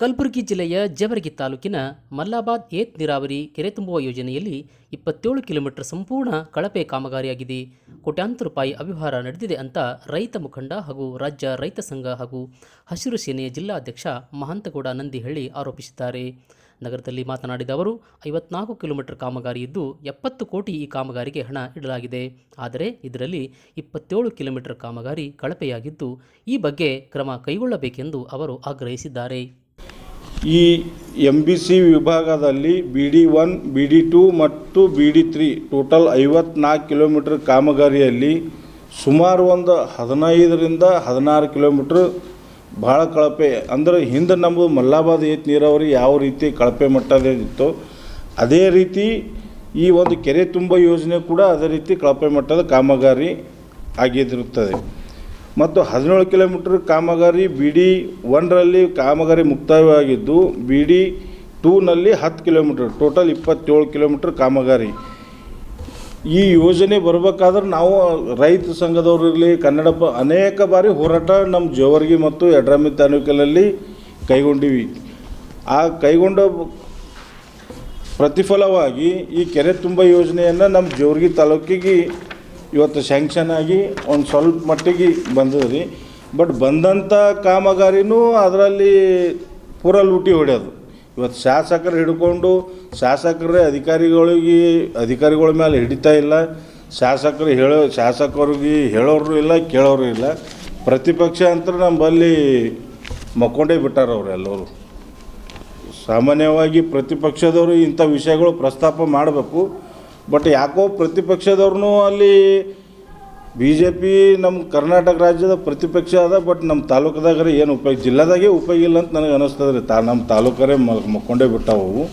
ಕಲಬುರಗಿ ಜಿಲ್ಲೆಯ ಜವರಗಿ ತಾಲೂಕಿನ ಮಲ್ಲಾಬಾದ್ ಏತ್ ನೀರಾವರಿ ಕೆರೆ ತುಂಬುವ ಯೋಜನೆಯಲ್ಲಿ ಇಪ್ಪತ್ತೇಳು ಕಿಲೋಮೀಟರ್ ಸಂಪೂರ್ಣ ಕಳಪೆ ಕಾಮಗಾರಿಯಾಗಿದೆ. ಕೋಟ್ಯಾಂತರ ರೂಪಾಯಿ ಅವ್ಯವಹಾರ ನಡೆದಿದೆ ಅಂತ ರೈತ ಮುಖಂಡ ಹಾಗೂ ರಾಜ್ಯ ರೈತ ಸಂಘ ಹಾಗೂ ಹಸಿರು ಸೇನೆಯ ಜಿಲ್ಲಾಧ್ಯಕ್ಷ ಮಹಾಂತಗೌಡ ನಂದಿಹಳ್ಳಿ ಆರೋಪಿಸಿದ್ದಾರೆ. ನಗರದಲ್ಲಿ ಮಾತನಾಡಿದ ಅವರು, ಐವತ್ನಾಲ್ಕು ಕಿಲೋಮೀಟರ್ ಕಾಮಗಾರಿ ಇದ್ದು ಎಪ್ಪತ್ತು ಕೋಟಿ ಈ ಕಾಮಗಾರಿಗೆ ಹಣ ಇಡಲಾಗಿದೆ. ಆದರೆ ಇದರಲ್ಲಿ ಇಪ್ಪತ್ತೇಳು ಕಿಲೋಮೀಟರ್ ಕಾಮಗಾರಿ ಕಳಪೆಯಾಗಿದ್ದು ಈ ಬಗ್ಗೆ ಕ್ರಮ ಕೈಗೊಳ್ಳಬೇಕೆಂದು ಅವರು ಆಗ್ರಹಿಸಿದ್ದಾರೆ. ಈ ಎಂ ಬಿ ಸಿ ವಿಭಾಗದಲ್ಲಿ B D one B D two ಮತ್ತು ಬಿ ಡಿ ತ್ರೀ ಟೋಟಲ್ ಐವತ್ನಾಲ್ಕು ಕಿಲೋಮೀಟ್ರ್ ಕಾಮಗಾರಿಯಲ್ಲಿ ಸುಮಾರು ಒಂದು ಹದಿನೈದರಿಂದ ಹದಿನಾರು ಕಿಲೋಮೀಟ್ರ್ ಭಾಳ ಕಳಪೆ, ಅಂದರೆ ಹಿಂದೆ ನಮ್ಮದು ಮಲ್ಲಾಬಾದ್ ಏತ್ ನೀರಾವರಿ ಯಾವ ರೀತಿ ಕಳಪೆ ಮಟ್ಟದಿತ್ತು ಅದೇ ರೀತಿ ಈ ಒಂದು ಕೆರೆ ತುಂಬ ಯೋಜನೆ ಕೂಡ ಅದೇ ರೀತಿ ಕಳಪೆ ಮಟ್ಟದ ಕಾಮಗಾರಿ ಆಗಿದಿರುತ್ತದೆ ಮತ್ತು ಹದಿನೇಳು ಕಿಲೋಮೀಟ್ರ್ ಕಾಮಗಾರಿ ಬಿ ಡಿ ಒನ್ರಲ್ಲಿ ಕಾಮಗಾರಿ ಮುಕ್ತಾಯವಾಗಿದ್ದು ಬಿ ಡಿ ಟೂನಲ್ಲಿ ಹತ್ತು ಕಿಲೋಮೀಟ್ರ್, ಟೋಟಲ್ ಇಪ್ಪತ್ತೇಳು ಕಿಲೋಮೀಟ್ರ್ ಕಾಮಗಾರಿ. ಈ ಯೋಜನೆ ಬರಬೇಕಾದ್ರೆ ನಾವು ರೈತ ಸಂಘದವ್ರು ಇರಲಿ ಕನ್ನಡ ಪ ಅನೇಕ ಬಾರಿ ಹೋರಾಟ ನಮ್ಮ ಜೋವರ್ಗಿ ಮತ್ತು ಯಡ್ರಾಮಿ ತಾಲೂಕಿನಲ್ಲಿ ಕೈಗೊಂಡಿವಿ. ಆ ಕೈಗೊಂಡ ಪ್ರತಿಫಲವಾಗಿ ಈ ಕೆರೆ ತುಂಬ ಯೋಜನೆಯನ್ನು ನಮ್ಮ ಜೇವರ್ಗಿ ತಾಲೂಕಿಗೆ ಇವತ್ತು ಸ್ಯಾಂಕ್ಷನ್ ಆಗಿ ಒಂದು ಸ್ವಲ್ಪ ಮಟ್ಟಿಗೆ ಬಂದದ ರೀ ಬಟ್ ಬಂದಂಥ ಕಾಮಗಾರಿನೂ ಅದರಲ್ಲಿ ಪೂರ ಲೂಟಿ ಹೊಡ್ಯೋದು. ಇವತ್ತು ಶಾಸಕರು ಹಿಡ್ಕೊಂಡು ಶಾಸಕರೇ ಅಧಿಕಾರಿಗಳಿಗೆ, ಅಧಿಕಾರಿಗಳ ಮೇಲೆ ಹಿಡಿತಾ ಇಲ್ಲ. ಶಾಸಕರು ಹೇಳೋ, ಶಾಸಕರಿಗೆ ಹೇಳೋರು ಇಲ್ಲ, ಕೇಳೋರು ಇಲ್ಲ. ಪ್ರತಿಪಕ್ಷ ಅಂತ ನಮ್ಮಲ್ಲಿ ಮಕ್ಕೊಂಡೇ ಬಿಟ್ಟಾರ ಅವ್ರು ಎಲ್ಲರೂ. ಸಾಮಾನ್ಯವಾಗಿ ಪ್ರತಿಪಕ್ಷದವರು ಇಂಥ ವಿಷಯಗಳು ಪ್ರಸ್ತಾಪ ಮಾಡಬೇಕು. ಬಟ್ ಯಾಕೋ ಪ್ರತಿಪಕ್ಷದವ್ರೂ ಅಲ್ಲಿ ಬಿ ಜೆ ಪಿ ನಮ್ಮ ಕರ್ನಾಟಕ ರಾಜ್ಯದ ಪ್ರತಿಪಕ್ಷ ಅದ ಬಟ್ ನಮ್ಮ ತಾಲೂಕದಾಗರೆ ಏನು ಉಪಯೋಗ ಜಿಲ್ಲಾದಾಗೆ ಉಪಯೋಗ ಇಲ್ಲ ಅಂತ ನನಗೆ ಅನಿಸ್ತದೆ ರೀ ತಾ ನಮ್ಮ ತಾಲೂಕರೇ ಮಕ್ಕೊಂಡೇ ಬಿಟ್ಟಾವು ಅವು.